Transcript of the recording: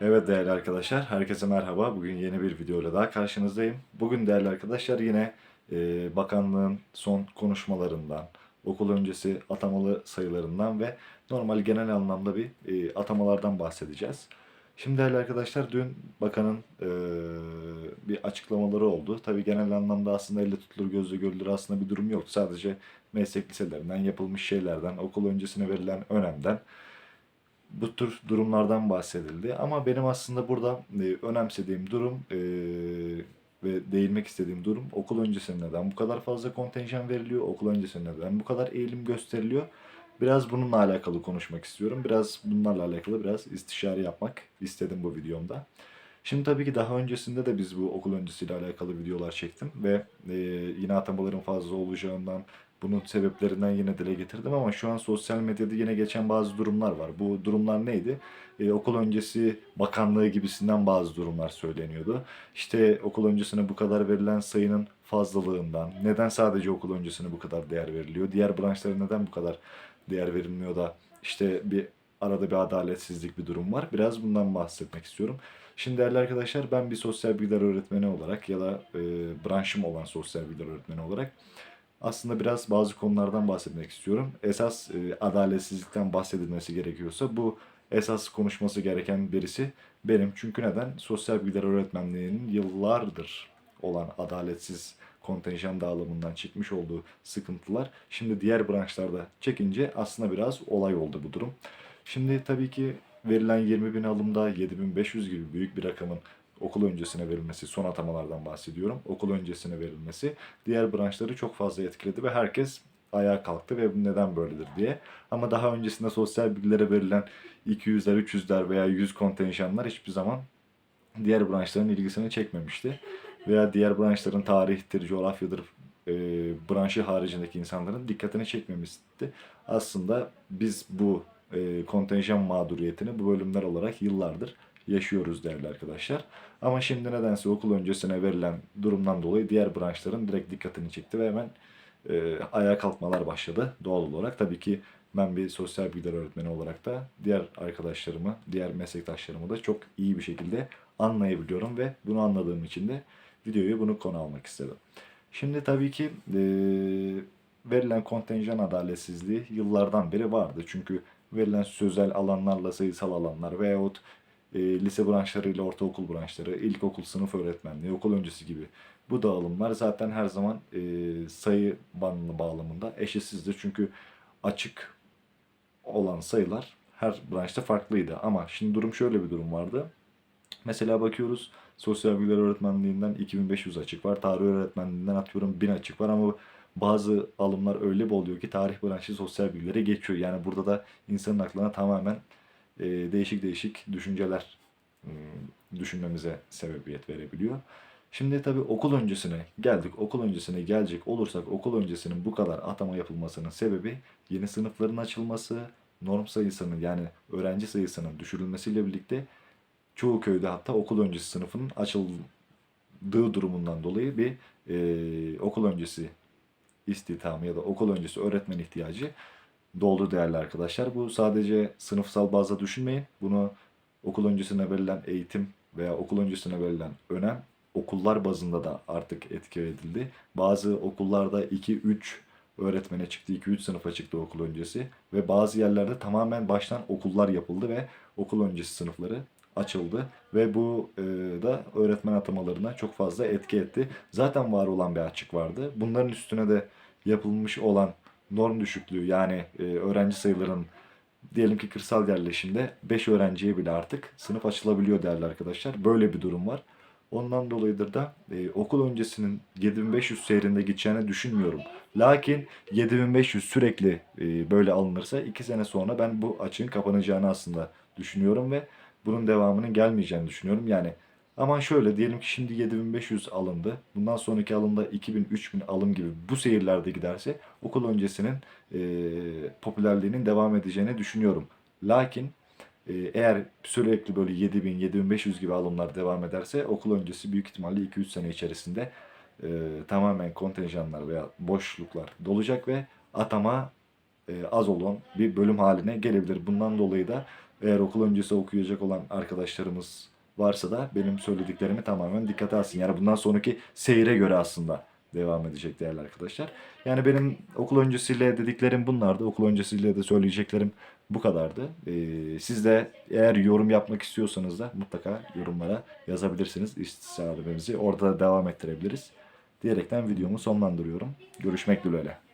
Evet değerli arkadaşlar, herkese merhaba. Bugün yeni bir videoyla daha karşınızdayım. Bugün değerli arkadaşlar yine e, bakanlığın son konuşmalarından, okul öncesi atamalı sayılarından ve normal genel anlamda bir e, atamalardan bahsedeceğiz. Şimdi değerli arkadaşlar dün bakanın e, bir açıklamaları oldu. Tabii genel anlamda aslında elle tutulur gözle görülür aslında bir durum yok. Sadece meslek liselerinden yapılmış şeylerden, okul öncesine verilen önemden bu tür durumlardan bahsedildi. Ama benim aslında burada e, önemsediğim durum e, ve değinmek istediğim durum okul öncesinde neden bu kadar fazla kontenjan veriliyor, okul öncesinde neden bu kadar eğilim gösteriliyor. Biraz bununla alakalı konuşmak istiyorum. Biraz bunlarla alakalı biraz istişare yapmak istedim bu videomda. Şimdi tabii ki daha öncesinde de biz bu okul öncesiyle alakalı videolar çektim ve e, yine atamaların fazla olacağından bunun sebeplerinden yine dile getirdim ama şu an sosyal medyada yine geçen bazı durumlar var. Bu durumlar neydi? Ee, okul öncesi bakanlığı gibisinden bazı durumlar söyleniyordu. İşte okul öncesine bu kadar verilen sayının fazlalığından, neden sadece okul öncesine bu kadar değer veriliyor, diğer branşlara neden bu kadar değer verilmiyor da işte bir arada bir adaletsizlik bir durum var. Biraz bundan bahsetmek istiyorum. Şimdi değerli arkadaşlar ben bir sosyal bilgiler öğretmeni olarak ya da e, branşım olan sosyal bilgiler öğretmeni olarak aslında biraz bazı konulardan bahsetmek istiyorum. Esas e, adaletsizlikten bahsedilmesi gerekiyorsa bu esas konuşması gereken birisi benim. Çünkü neden? Sosyal bilgiler öğretmenliğinin yıllardır olan adaletsiz kontenjan dağılımından çıkmış olduğu sıkıntılar şimdi diğer branşlarda çekince aslında biraz olay oldu bu durum. Şimdi tabii ki verilen 20 bin alımda 7500 gibi büyük bir rakamın okul öncesine verilmesi, son atamalardan bahsediyorum. Okul öncesine verilmesi diğer branşları çok fazla etkiledi ve herkes ayağa kalktı ve bu neden böyledir diye. Ama daha öncesinde sosyal bilgilere verilen 200'ler, 300'ler veya 100 kontenjanlar hiçbir zaman diğer branşların ilgisini çekmemişti. Veya diğer branşların tarihtir, coğrafyadır, e, branşı haricindeki insanların dikkatini çekmemişti. Aslında biz bu e, kontenjan mağduriyetini bu bölümler olarak yıllardır yaşıyoruz değerli arkadaşlar. Ama şimdi nedense okul öncesine verilen durumdan dolayı diğer branşların direkt dikkatini çekti ve hemen e, ayağa kalkmalar başladı doğal olarak. Tabii ki ben bir sosyal bilgiler öğretmeni olarak da diğer arkadaşlarımı, diğer meslektaşlarımı da çok iyi bir şekilde anlayabiliyorum ve bunu anladığım için de videoyu bunu konu almak istedim. Şimdi tabii ki e, verilen kontenjan adaletsizliği yıllardan beri vardı. Çünkü verilen sözel alanlarla sayısal alanlar veyahut e, lise branşlarıyla ortaokul branşları, ilkokul sınıf öğretmenliği, okul öncesi gibi bu dağılımlar zaten her zaman e, sayı bandını bağlamında eşitsizdir. Çünkü açık olan sayılar her branşta farklıydı. Ama şimdi durum şöyle bir durum vardı. Mesela bakıyoruz sosyal bilgiler öğretmenliğinden 2500 açık var. Tarih öğretmenliğinden atıyorum 1000 açık var ama bazı alımlar öyle bir oluyor ki tarih branşı sosyal bilgilere geçiyor. Yani burada da insanın aklına tamamen e, değişik değişik düşünceler e, düşünmemize sebebiyet verebiliyor. Şimdi tabii okul öncesine geldik. Okul öncesine gelecek olursak okul öncesinin bu kadar atama yapılmasının sebebi yeni sınıfların açılması, norm sayısının yani öğrenci sayısının düşürülmesiyle birlikte çoğu köyde hatta okul öncesi sınıfının açıldığı durumundan dolayı bir e, okul öncesi istihdamı ya da okul öncesi öğretmen ihtiyacı doldu değerli arkadaşlar. Bu sadece sınıfsal bazda düşünmeyin. Bunu okul öncesine verilen eğitim veya okul öncesine verilen önem okullar bazında da artık etki edildi. Bazı okullarda 2-3 öğretmene çıktı, 2-3 sınıfa çıktı okul öncesi ve bazı yerlerde tamamen baştan okullar yapıldı ve okul öncesi sınıfları açıldı ve bu e, da öğretmen atamalarına çok fazla etki etti. Zaten var olan bir açık vardı. Bunların üstüne de yapılmış olan norm düşüklüğü yani e, öğrenci sayılarının diyelim ki kırsal yerleşimde 5 öğrenciye bile artık sınıf açılabiliyor değerli arkadaşlar. Böyle bir durum var. Ondan dolayıdır da e, okul öncesinin 7500 seyrinde gideceğini düşünmüyorum. Lakin 7500 sürekli e, böyle alınırsa 2 sene sonra ben bu açığın kapanacağını aslında düşünüyorum ve bunun devamının gelmeyeceğini düşünüyorum. Yani ama şöyle diyelim ki şimdi 7500 alındı. Bundan sonraki alımda 2000-3000 alım gibi bu seyirlerde giderse okul öncesinin e, popülerliğinin devam edeceğini düşünüyorum. Lakin e, eğer sürekli böyle 7000-7500 gibi alımlar devam ederse okul öncesi büyük ihtimalle 2-3 sene içerisinde e, tamamen kontenjanlar veya boşluklar dolacak ve atama e, az olan bir bölüm haline gelebilir. Bundan dolayı da eğer okul öncesi okuyacak olan arkadaşlarımız varsa da benim söylediklerimi tamamen dikkate alsın. Yani bundan sonraki seyre göre aslında devam edecek değerli arkadaşlar. Yani benim okul öncesiyle dediklerim bunlardı. Okul öncesiyle de söyleyeceklerim bu kadardı. Ee, siz de eğer yorum yapmak istiyorsanız da mutlaka yorumlara yazabilirsiniz. İstisnalarımızı orada da devam ettirebiliriz. Diyerekten videomu sonlandırıyorum. Görüşmek dileğiyle.